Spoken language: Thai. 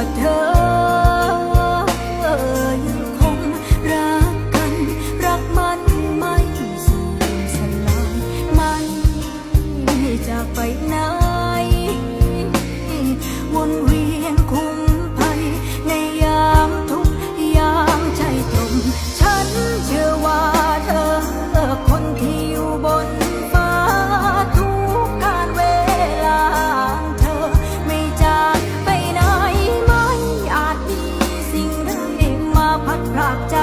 ว่าเธอยังคงรักกัน รักมันไม่มสลายมันจะไปไหนวนเวียนคง รากใจ